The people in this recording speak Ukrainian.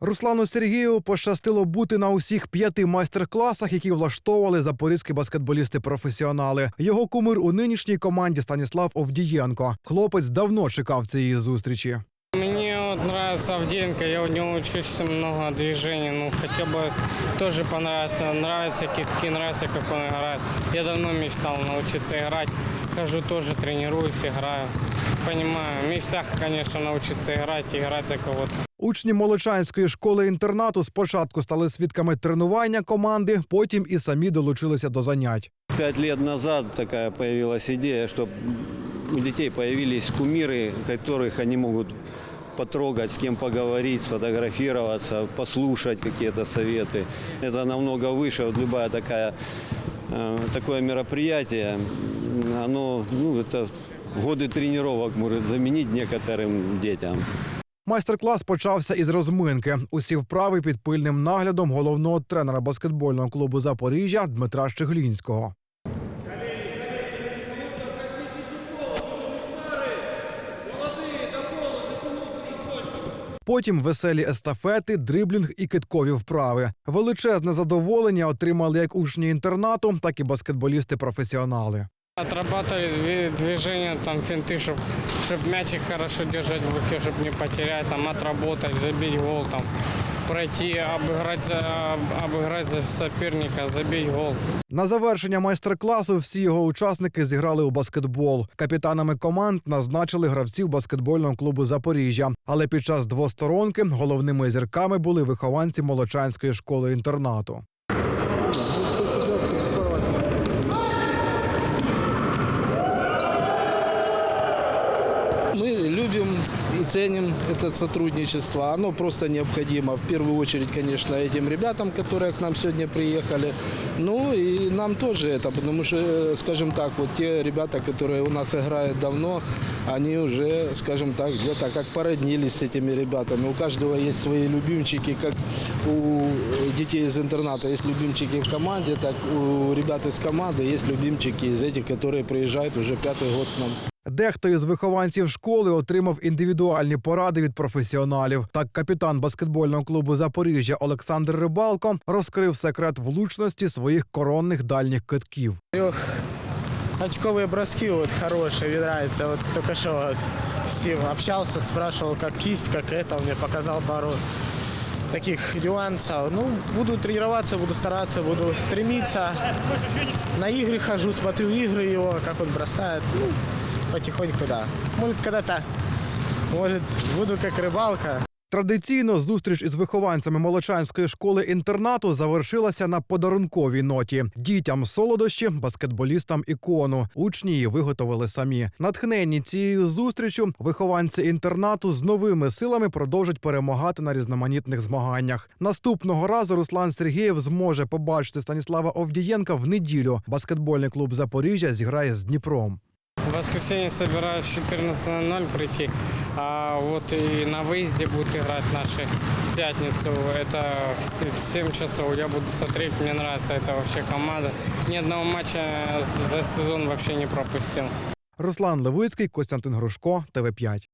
Руслану Сергієву пощастило бути на усіх п'яти майстер-класах, які влаштовували запорізькі баскетболісти-професіонали. Його кумир у нинішній команді Станіслав Овдієнко. Хлопець давно чекав цієї зустрічі. Мне вот нравится Авдеенко, я у него учусь много движений, ну хотя бы тоже понравится, нравятся китки, нравится, как он играет. Я давно мечтал научиться играть, хожу тоже, тренируюсь, играю Понимаю, в мечтах, конечно, научиться играть и играть за кого-то. Учні Молочанської школи-інтернату спочатку стали свідками тренування команди, потім і самі долучилися до занять. Пять лет назад такая появилась идея, что у детей появились кумиры, которых они могут потрогать, с кем поговорить, сфотографироваться, послушать какие-то советы. Это намного выше. Вот любая такая, э, такое мероприятие, м, оно, ну, это годы тренировок может заменить некоторым детям. Майстер-клас почався із розминки. Усі вправи під пильним наглядом головного тренера баскетбольного клубу Запоріжжя Дмитра Щеглінського. Потім веселі естафети, дриблінг і киткові вправи. Величезне задоволення отримали як учні інтернату, так і баскетболісти-професіонали. Отрабатывали дви- движения, там финты, чтобы чтоб мячик хорошо держать в руке, чтобы не потерять, там отработать, забить гол, там пройти, обыграть, за, об- обыграть за соперника, забить гол. На завершення майстер-класу всі його учасники зіграли у баскетбол. Капітанами команд назначили гравців баскетбольного клубу Запоріжжя. Але під час двосторонки головними зірками були вихованці Молочанської школи інтернату. Любим и ценим это сотрудничество. Оно просто необходимо. В первую очередь, конечно, этим ребятам, которые к нам сегодня приехали. Ну и нам тоже это, потому что, скажем так, вот те ребята, которые у нас играют давно, они уже, скажем так, где-то как породнились с этими ребятами. У каждого есть свои любимчики, как у детей из интерната есть любимчики в команде, так у ребят из команды есть любимчики из этих, которые приезжают уже пятый год к нам. Дехто із вихованців школи отримав індивідуальні поради від професіоналів. Так, капітан баскетбольного клубу Запоріжжя Олександр Рибалко розкрив секрет влучності своїх коронних дальніх китків. Очковые броски вот хорошие, мне нравится. Вот только что вот с ним общался, спрашивал, как кисть, как это. Он мне показал пару таких нюансов. Ну, буду тренироваться, буду стараться, буду стремиться. На игры хожу, смотрю игры его, как он бросает. Ну, потихоньку, да. Может, когда-то, может, буду как рыбалка. Традиційно зустріч із вихованцями Молочанської школи інтернату завершилася на подарунковій ноті. Дітям солодощі, баскетболістам ікону. Учні її виготовили самі. Натхненні цією зустрічю вихованці інтернату з новими силами продовжать перемагати на різноманітних змаганнях. Наступного разу Руслан Сергієв зможе побачити Станіслава Овдієнка в неділю. Баскетбольний клуб Запоріжжя зіграє з Дніпром В воскресенье собираюсь в 14.00 прийти, а вот и на выезде будут играть наши в пятницу. Это в с- в 7 часов. Я буду смотреть, мне нравится эта вообще команда. Ни одного матча за сезон вообще не пропустил. Руслан Левицький, Костянтин Грушко, ТВ 5